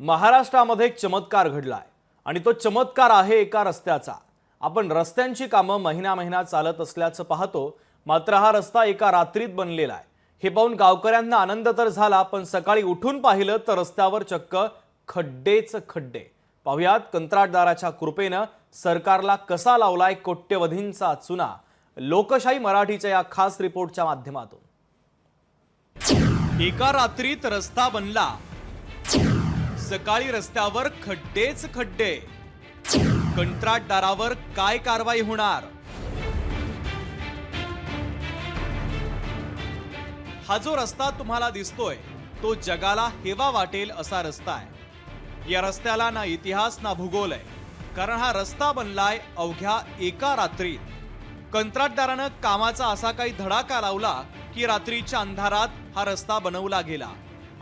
महाराष्ट्रामध्ये एक चमत्कार घडलाय. आणि तो चमत्कार आहे एका रस्त्याचा. आपण रस्त्यांची कामं महिना महिना चालत असल्याचं पाहतो मात्र हा रस्ता एका रात्रीत बनलेला आहे. हे पाहून गावकऱ्यांना आनंद तर झाला पण सकाळी उठून पाहिलं तर रस्त्यावर चक्क खड्डेच खड्डे. पाहुयात कंत्राटदाराच्या कृपेनं सरकारला कसा लावलाय कोट्यवधींचा चुना. लोकशाही मराठीच्या या खास रिपोर्टच्या माध्यमातून. एका रात्रीत रस्ता बनला. सकाळी रस्त्यावर खड्डेच खड्डे. कंत्राटदारावर काय कारवाई होणार? हा जो रस्ता तुम्हाला दिसतोय तो जगाला हेवा वाटेल असा रस्ता आहे. या रस्त्याला ना इतिहास ना भूगोल आहे कारण हा रस्ता बनलाय अवघ्या एका रात्रीत. कंत्राटदारानं कामाचा असा काही धडाका लावला की रात्रीच्या अंधारात हा रस्ता बनवला गेला.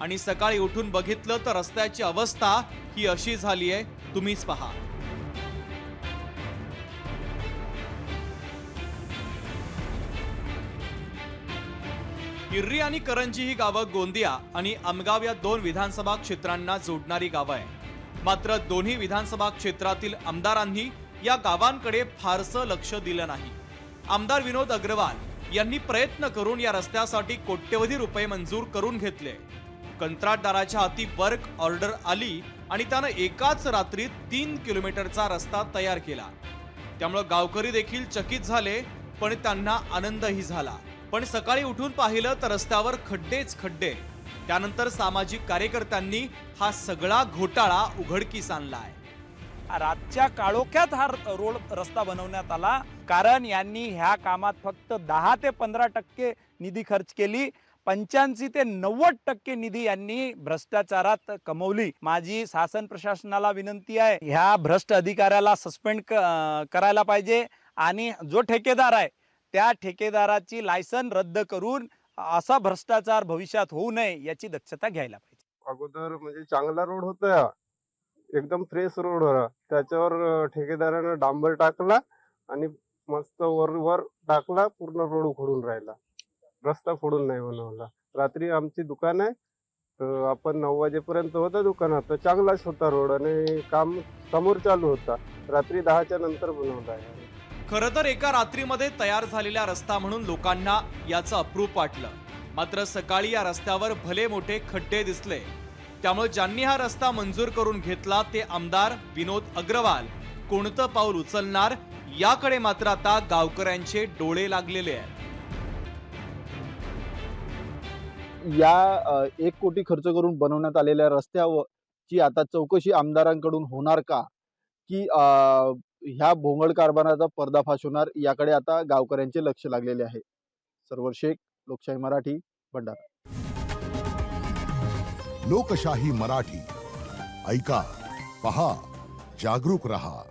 आणि सकाळी उठून बघितलं तर रस्त्याची अवस्था ही अशी झाली आहे. तुम्हीच पहा. किर्री आणि करंजी ही गावं गोंदिया आणि आमगाव या दोन विधानसभा क्षेत्रांना जोडणारी गावं आहे मात्र दोन्ही विधानसभा क्षेत्रातील आमदारांनी या गावांकडे फारसं लक्ष दिलं नाही. आमदार विनोद अग्रवाल यांनी प्रयत्न करून या रस्त्यासाठी कोट्यवधी रुपये मंजूर करून घेतले. कंत्राटदाराच्या हाती वर्क ऑर्डर आली आणि त्यानं एकाच रात्रीत तीन किलोमीटरचा रस्ता तयार केला. त्यामुळं गावकरी देखील चकित झाले पण त्यांना आनंदही झाला. पण सकाळी उठून पाहिलं तर रस्त्यावर खड्डेच खड्डे. त्यानंतर सामाजिक कार्यकर्त्यांनी हा सगळा घोटाळा उघडकीस आणलाय. रातच्या काळोख्यात हा र- रोड रस्ता बनवण्यात आला कारण यांनी ह्या कामात फक्त दहा ते पंधरा टक्के निधी खर्च केली. पंच्याऐंशी ते नव्वद टक्के निधी यांनी भ्रष्टाचारात कमवली. माझी शासन प्रशासनाला विनंती आहे ह्या भ्रष्ट अधिकाऱ्याला सस्पेंड करायला पाहिजे आणि जो ठेकेदार आहे त्या ठेकेदाराची लायसन रद्द करून असा भ्रष्टाचार भविष्यात होऊ नये याची दक्षता घ्यायला पाहिजे. अगोदर म्हणजे चांगला रोड होता एकदम फ्रेश रोड होता. त्याच्यावर ठेकेदारानं डांबर टाकला आणि मस्त वर वर टाकला पूर्ण रोड उखडून राहिला. रस्ता फोडून नाही बनवला. रात्री आमची दुकान आहे तर आपण नऊ वाजेपर्यंत होता दुकानात. तर चांगलाच होता रोड आणि काम समोर चालू होता. रात्री दहाच्या नंतर बनवला आहे. खरं तर एका रात्रीमध्ये तयार झालेला रस्ता म्हणून लोकांना याचं अप्रूप वाटलं. मात्र सकाळी या रस्त्यावर भले मोठे खड्डे दिसले त्यामुळे ज्यांनी हा रस्ता मंजूर करून घेतला ते आमदार विनोद अग्रवाल. कोणतं पाऊल उचलणार याकडे मात्र आता गावकऱ्यांचे डोळे लागलेले आहेत. या एक कोटी खर्च करून बनवण्यात आलेल्या रस्त्यावर ची आता चौकशी आमदारांकडून होणार का? की ह्या भोंगळ कारभाराचा पर्दाफाश होणार याकडे आता गावकऱ्यांचे लक्ष लागलेले आहे. सर्व शेख लोकशाही मराठी भंडारा. लोकशाही मराठी. ऐका पहा जागरूक रहा.